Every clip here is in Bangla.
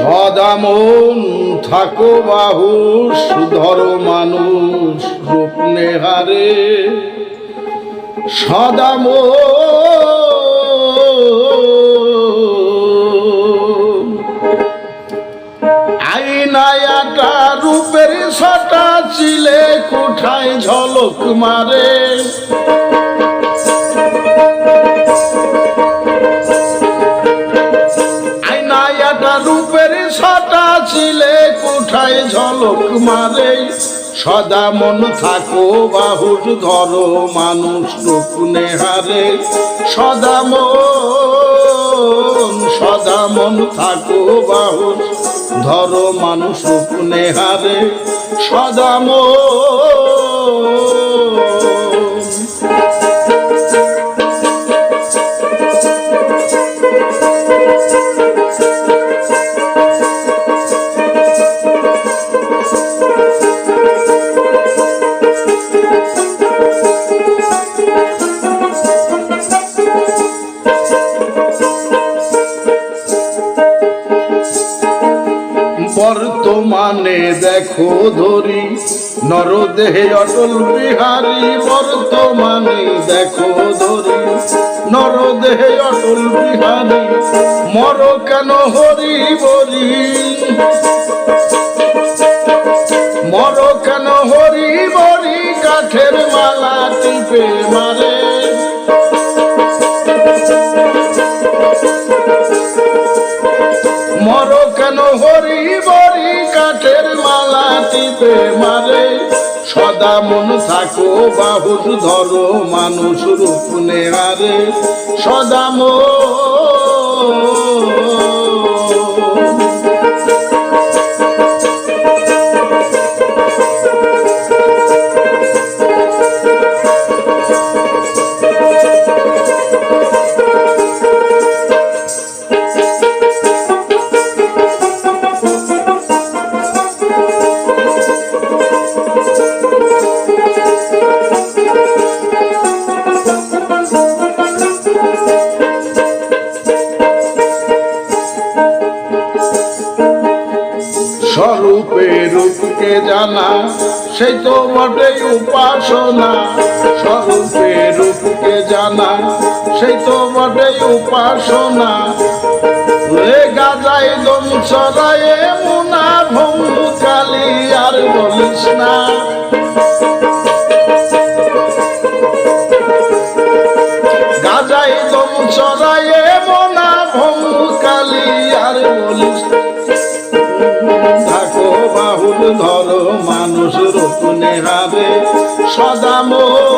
সদামন থাকো বাহুস ধর মানুষ, রূপ নেহারে। সদামন। আইনায়াটা রূপের সটা চিলে কোঠায় ঝলক মারে। কোঠায় ঝলক মারে সদা মন থাকো বাহুর ধরো মানুষ রূপ হারে। সদা মন সদা মন থাকো বাহুর ধরো মানুষ রূপ হারে। সদা মন বর্তমানে দেখো ধরি, নরদেহে অটল বিহারী বর্তমানে দেখো ধরি, নরদেহে অটল বিহারী, মর কেন হরি বরি মর কেন হরি বরি কাঠের মালা টিপে মারে। মর টিপে মারে। সদা মন থাকো বাহুর ধরো মানুষ রূপ নেহারে সদা মন সেই তো বটে উপাসনা, স্বরূপে রূপকে জানা সেই তো বটে উপাসনা গাজাই দম চড়ায়ে মুনা ভঙ্গু কালি আর বলিস না গাজাই দম চড়ায়ে মোনা ভঙ্গু কালি আর বলিস। থাকো বাহুল ধরো মানুষ নেহাবে সদা স্বরূপে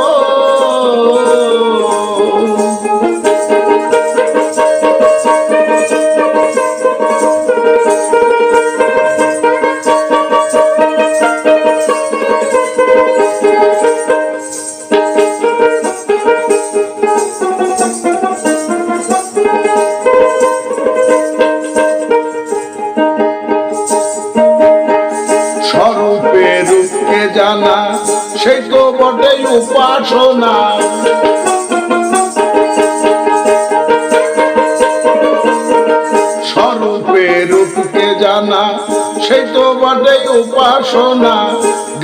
উপাসনা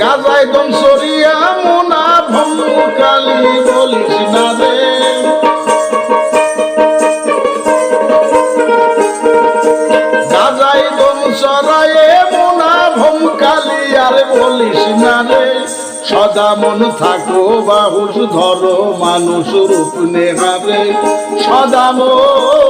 গাজায় দম সরিয়া মোনা ভঙ্গু কালী বলিস না রে। গাজাই দম সরায়ে মোনা ভঙ্কালি আর বলিস না রে। সদা মন থাকো বাহুস ধরো মানুষ রূপ নেহারে সদা মন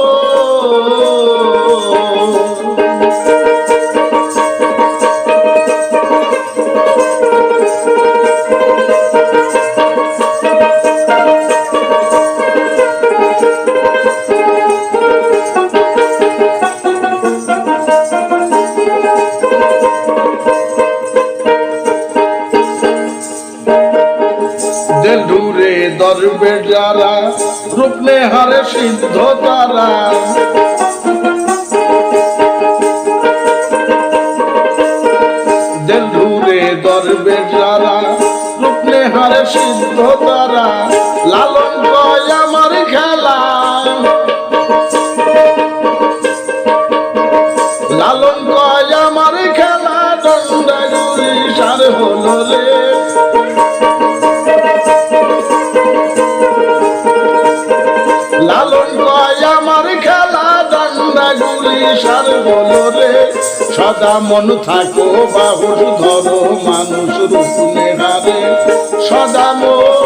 দরবে যারা রূপনে হারে সিদ্ধ তারা দেলুরে দরবে যারা রূপনে হারে সিদ্ধ তারা লালন কয় আমার খেলা। লালন কয় আমার খেলা সার হল রে। সার বলো রে। সদা মন থাকো বাহুর ধরো মানুষ রূপ নেহারে সদা মন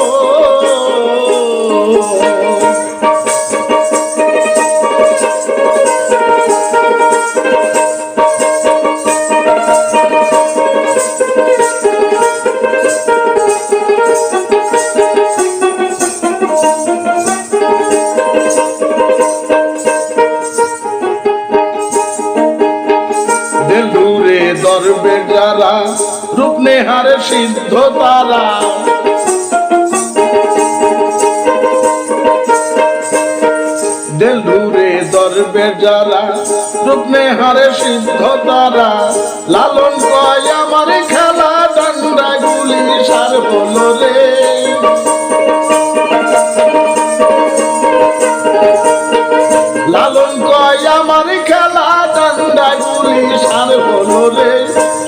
নেহারে সিদ্ধ তারা দেলুরে দরবে যারা, রূপ নেহারে সিদ্ধ তারা লালন কয় আমার খেলা ডান্ডা গুলি সার রে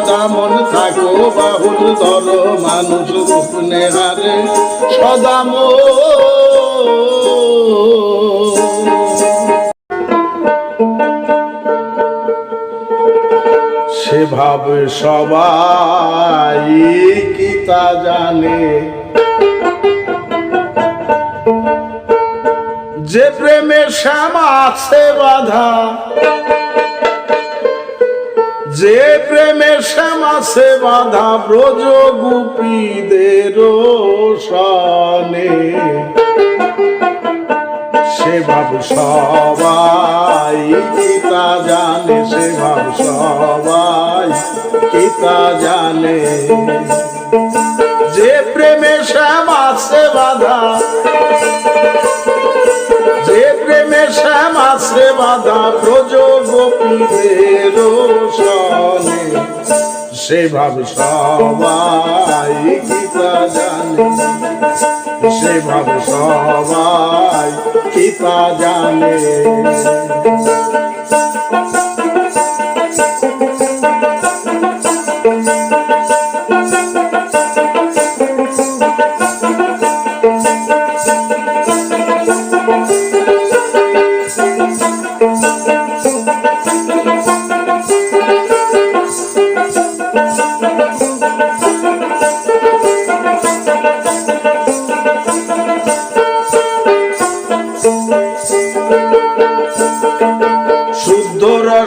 সদা মন থাকো, বাহুর ধরো, মানুষ রূপ নেহারে সদা সেভাবে সবাই কি তা জানে? যে প্রেমের শ্যামা আছে বাধা যে প্রেমে শ্যামা সে বাধা ব্রজ গুপীদের সনে সে ভাব সবাই কিতা জানে, সে ভাব সবাই কিতা জানে। যে প্রেমে শ্যাম আছে বাধা আছে বাধা ব্রজ গোপীদের সনে সে ভাব সবাই গীতা জানে। সেভাবে সবাই গীতা জানে।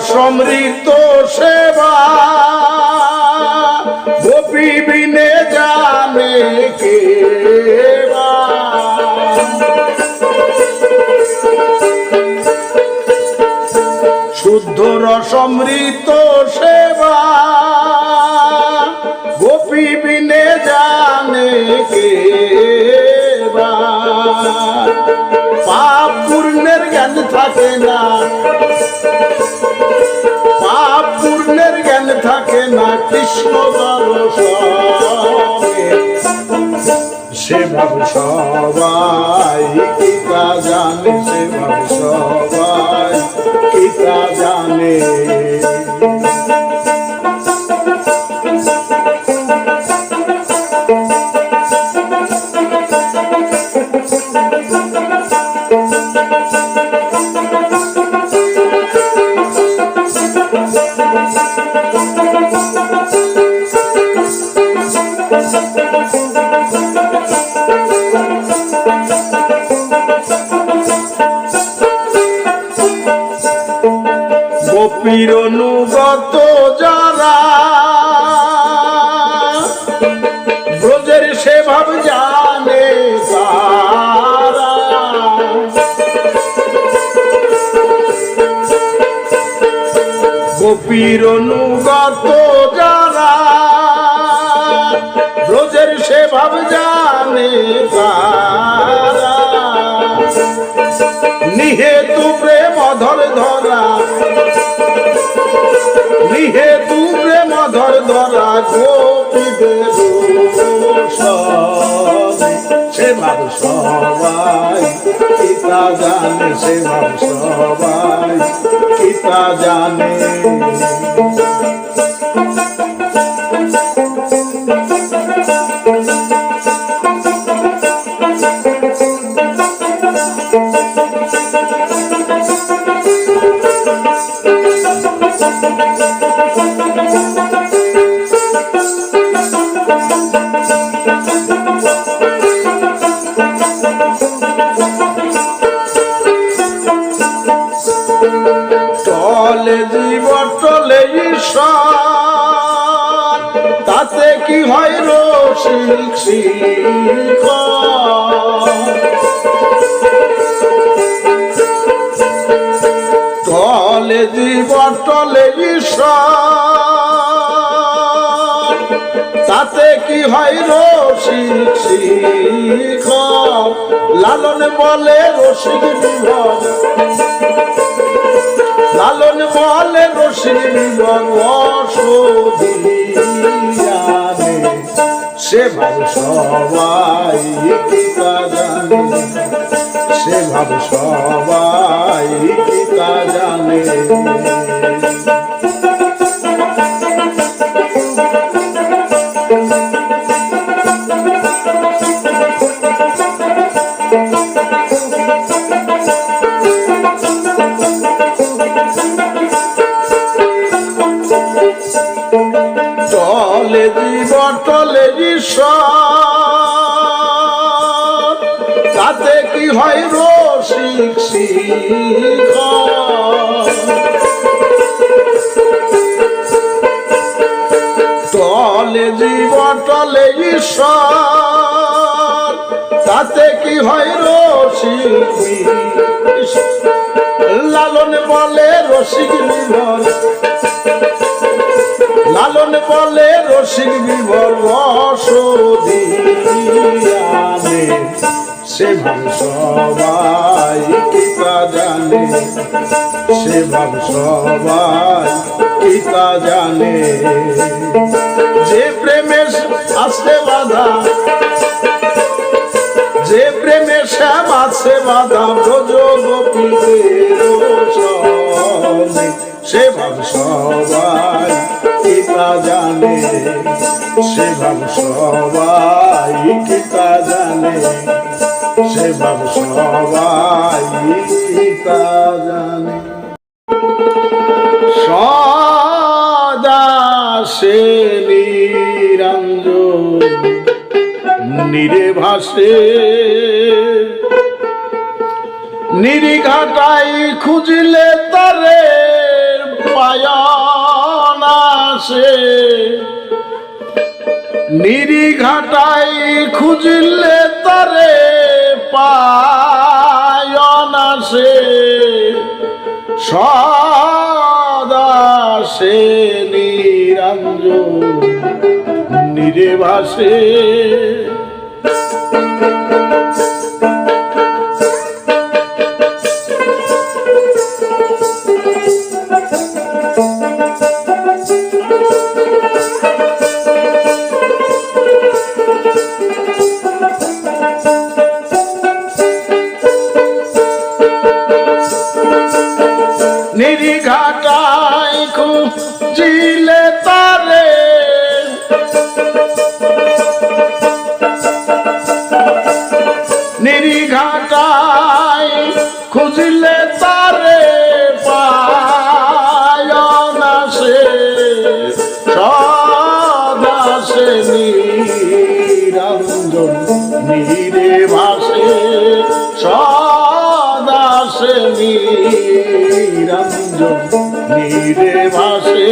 সমৃদ্ধ সেবা গোপী বিনে জানে কে? শুদ্ধ রসমৃত সেবা গোপী বিনে জানে কে? পাপ পূর্ণের জ্ঞান থাকে না কৃষ্ণ দর্শনে সে ভাব সবাই কিতা জানে সে ভাব সবাই কিতা জানে। নবীর অনুগত যারা ব্রজের সেভাব জানে গোপীর অনুগত যারা ব্রজের সেভাব জানে তারা। নিহেতু প্রেম ধর ধরা নিহেতু প্রেম অধর ধরা গোপীদের। সে ভাব সবাই, পিতা জানে সে ভাব সবাই, পিতা জানে রসিক শিখ টলে জীব তাতে কি হয় রসিক শিখ লালন বলে রসিক বিভব লালন বলে রসিক বিভব অসুধিয়ানে সে ভাব সবাই কিতা জানে? সে ভাব সবাই জানে? ঈশ্বর তাতে কি হয় রসিক লালন বলে রসিক নির্ভর লালন বলে রসিক বিভর রসদিয়ানে সে সবাই কিতা জানে? সে সবাই কিতা জানে? যে আসতে বাধা যে প্রেমে শ্যাম আছে বাধা ব্রজ গোপীদের সে ভাব সবাই কিতা জানে সে ভাব সবাই কিতা জানে সে ভাব সবাই কিতা জানে। সদা সে নিরে ভাসে নিরিঘাটাই খুঁজিলে তারে পায়ন আসে। নিরিঘাটাই খুঁজিলে তারে পায়ন আসে। সদা সে নিরঞ্জন নিরে ভাসে Thank you. নিরিঘাটাই খুঁজিলে তারে পায়না সে সদা সে নিরঞ্জন নিরে ভাসে সদা সে নিরঞ্জন নিরে ভাসে।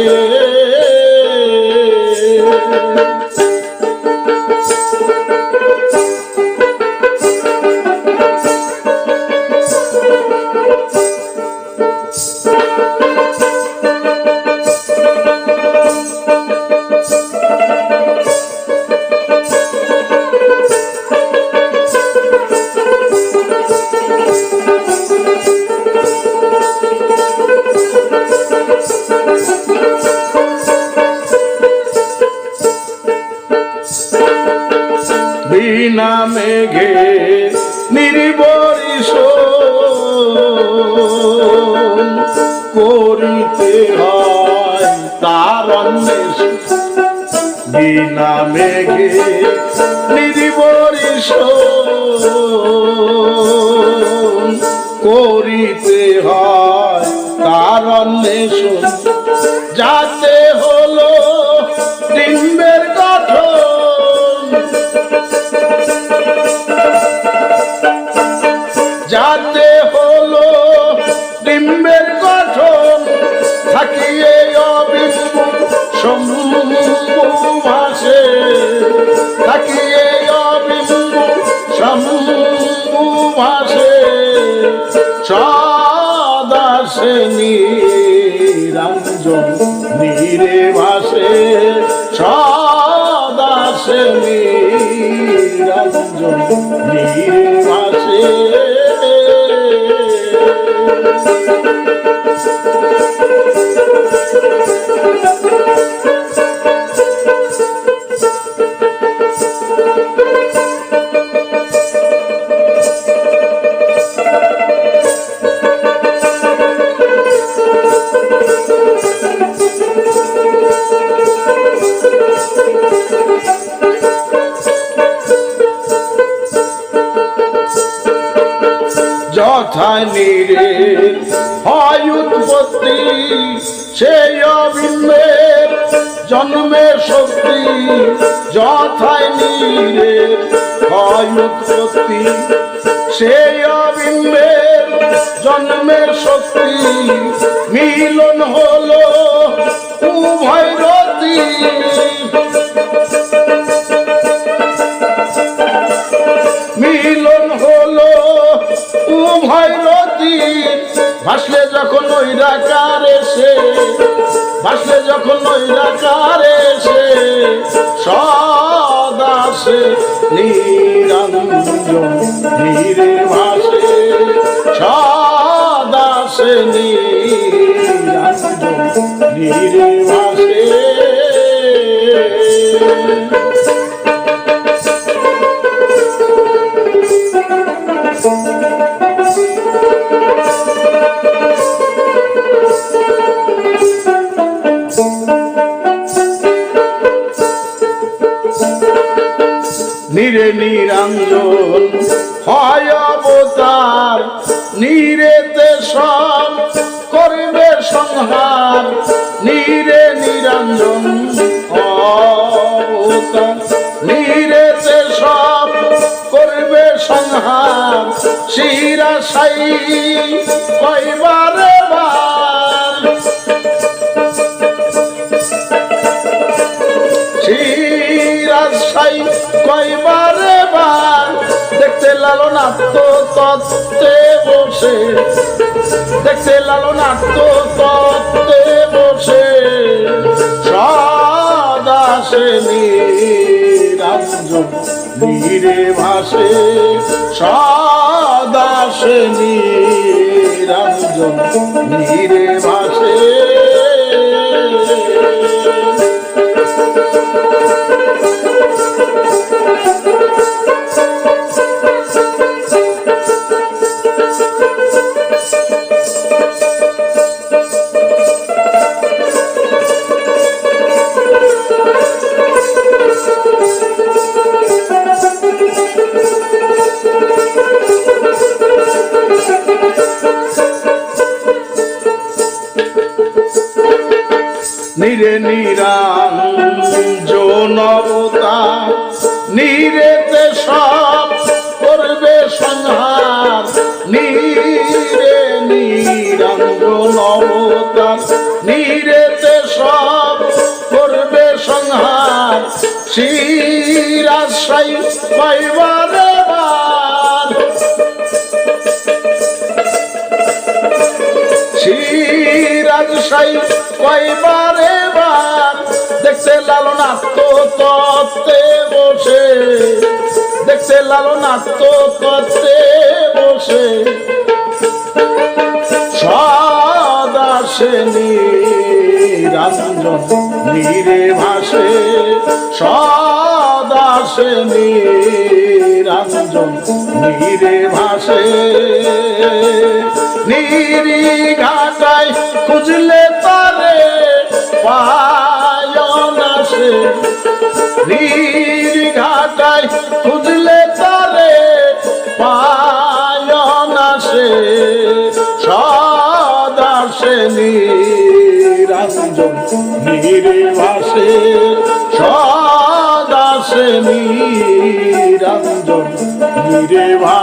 হয়। কারণ অন্বেষণ যাতে নিরঞ্জন জন্মের শক্তি যথায় নিরে হয় উৎপত্তি সেই অবিম্বের জন্মের শক্তি মিলন হলো উভয় মিলন হলো উভয় ভাসলে যখন নৈরাকার এসে, ভাসলে যখন নিরঞ্জন ধীরে ভাসে সদাসে নিরঞ্জন ধীরে নিরঞ্জন হয় অবতার, নিরেতে সব করবে সংহার, নিরে নিরঞ্জন অবতার, নিরেতে সব করবে সংহার শিরা সাই কয়বারে লালনাত্ম তত্ত্বে বসে। দেখছে লালনাত্ম তত্ত্বে বসে। সদাসে নিরঞ্জন নীরে ভাসে। সদাসে নিরঞ্জন নিরেতে সব করবে সংহার। শিরাশাই পাইবারে বার সাই কয়বারে বার দেখতে লালনাত্ম তত্ত্বে বসে। দেখছে দেখতে লালনাত্ম তত্ত্বে বসে। সদাসে নিরঞ্জন নীরে ভাসে সদাসে নিরঞ্জন নীরে ভাসে। নিরি ঘাটায় খুঁজলে তারে পায় না সে নীর ঘাটায় নিরে ভাসে সদা নিরঞ্জন নিরে ভাসে